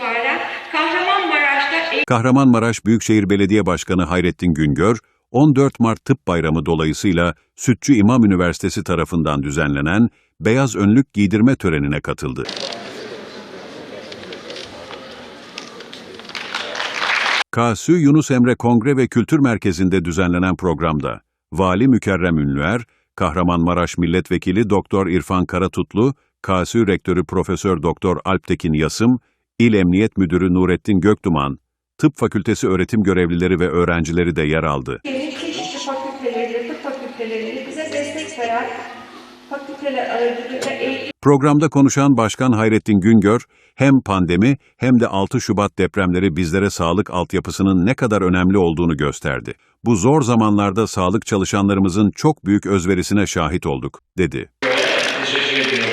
itibaren Kahramanmaraş'ta Kahramanmaraş Büyükşehir Belediye Başkanı Hayrettin Güngör, 14 Mart Tıp Bayramı dolayısıyla Sütçü İmam Üniversitesi tarafından düzenlenen beyaz önlük giydirme törenine katıldı. KSÜ Yunus Emre Kongre ve Kültür Merkezi'nde düzenlenen programda Vali Mükerrem Ünlüer, Kahramanmaraş Milletvekili Doktor İrfan Karatutlu, KSÜ Rektörü Profesör Doktor Alptekin Yasım, İl Emniyet Müdürü Nurettin Göktuman, Tıp Fakültesi öğretim görevlileri ve öğrencileri de yer aldı. Çeşitli fakülteleriyle, tıp fakülteleriyle bize destek veren fakülteler aracılığıyla eğitim Programda konuşan Başkan Hayrettin Güngör, hem pandemi hem de 6 Şubat depremleri bizlere sağlık altyapısının ne kadar önemli olduğunu gösterdi. Bu zor zamanlarda sağlık çalışanlarımızın çok büyük özverisine şahit olduk, dedi. Teşekkür ediyorum.